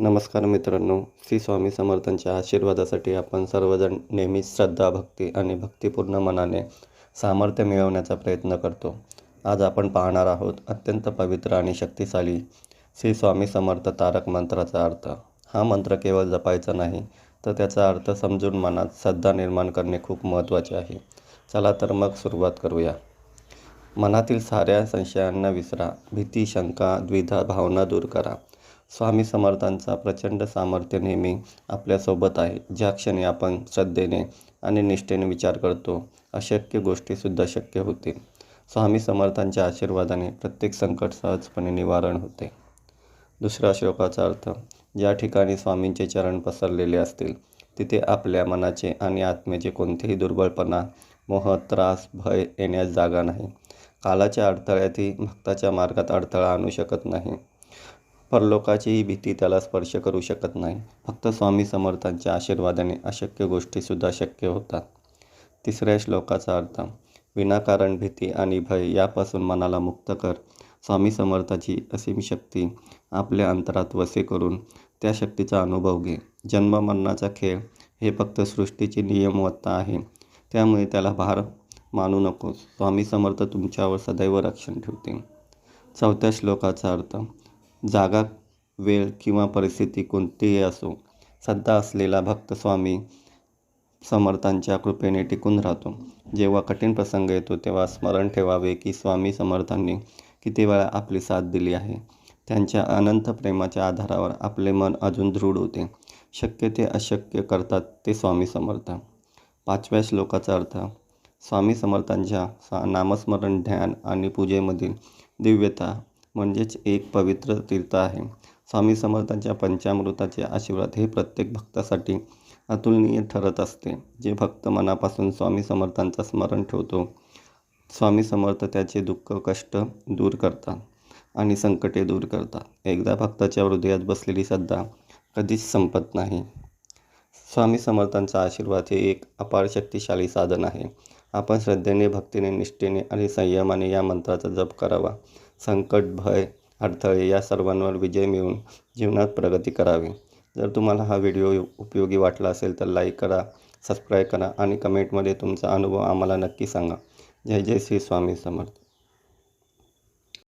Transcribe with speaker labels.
Speaker 1: नमस्कार मित्रांनो श्री स्वामी समर्थांच्या आशीर्वादासाठी आपण सर्वजण नेहमी श्रद्धा भक्ती आणि भक्तिपूर्ण मनाने सामर्थ्य मिळवण्याचा प्रयत्न करतो. आज आपण पाहणार आहोत अत्यंत पवित्र आणि शक्तिशाली श्री स्वामी समर्थ तारक मंत्राचा अर्थ. हा मंत्र केवळ जपायचा नाही तर त्याचा अर्थ समजून मनात श्रद्धा निर्माण करणे खूप महत्त्वाचे आहे. चला तर मग सुरुवात करूया. मनातील साऱ्या संशयांना विसरा भीती शंका द्विधा भावना दूर करा. स्वामी समर्थांचा प्रचंड सामर्थ्य नेहमी आपल्यासोबत आहे. ज्या क्षणी आपण श्रद्धेने आणि निष्ठेने विचार करतो अशक्य गोष्टीसुद्धा शक्य होतील. स्वामी समर्थांच्या आशीर्वादाने प्रत्येक संकट सहजपणे निवारण होते. दुसरा श्लोकाचा अर्थ ज्या ठिकाणी स्वामींचे चरण पसरलेले असतील तिथे आपल्या मनाचे आणि आत्म्याचे कोणतेही दुर्बलपणा मोह त्रास भय येण्यास जागा नाही. कालाच्या अडथळ्यातही भक्ताच्या मार्गात अडथळा आणू शकत नाही. परलोकाचीही भीती त्याला स्पर्श करू शकत नाही. फक्त स्वामी समर्थांच्या आशीर्वादाने अशक्य गोष्टीसुद्धा शक्य होतात. तिसऱ्या श्लोकाचा अर्थ विनाकारण भीती आणि भय यापासून मनाला मुक्त कर. स्वामी समर्थाची असीम शक्ती आपल्या अंतरात वसे करून त्या शक्तीचा अनुभव घे. जन्ममरणाचा खेळ हे फक्त सृष्टीची नियमवत्ता आहे. त्यामुळे त्याला भार मानू नकोस. स्वामी समर्थ तुमच्यावर सदैव रक्षण ठेवतील. चौथ्या श्लोकाचा अर्थ जागा वेळ किंवा परिस्थिती कोणतीही असो सध्या असलेला भक्त स्वामी समर्थांच्या कृपेने टिकून राहतो. जेव्हा कठीण प्रसंग येतो तेव्हा स्मरण ठेवावे की स्वामी समर्थांनी किती वेळा आपली साथ दिली आहे. त्यांच्या अनंत प्रेमाच्या आधारावर आपले मन अजून दृढ होते. शक्य ते अशक्य करतात ते स्वामी समर्थ. पाचव्या श्लोकाचा अर्थ स्वामी समर्थांच्या सा नामस्मरण ध्यान आणि पूजेमधील दिव्यता म्हणजेच एक पवित्र तीर्थ आहे. स्वामी समर्थांच्या पंचामृताचे आशीर्वाद हे प्रत्येक भक्तासाठी अतुलनीय ठरत असते जे भक्त मनापासून स्वामी समर्थांचं स्मरण ठेवतो. स्वामी समर्थ त्याचे दुःख कष्ट दूर करतात आणि संकटे दूर करतात. एकदा भक्ताच्या हृदयात बसलेली श्रद्धा कधीच संपत नाही. स्वामी समर्थांचा आशीर्वाद हे एक अपार शक्तिशाली साधन आहे. आपण श्रद्धेने भक्तीने निष्ठेने आणि संयमाने या मंत्राचा जप करावा. संकट भय अडथळे या सर्वांवर विजय मिळवून जीवनात प्रगती करावी. जर तुम्हाला हा व्हिडिओ उपयोगी वाटला असेल तर लाईक करा सबस्क्राईब करा आणि कमेंटमध्ये तुमचा अनुभव आम्हाला नक्की सांगा. जय जय श्री स्वामी समर्थ.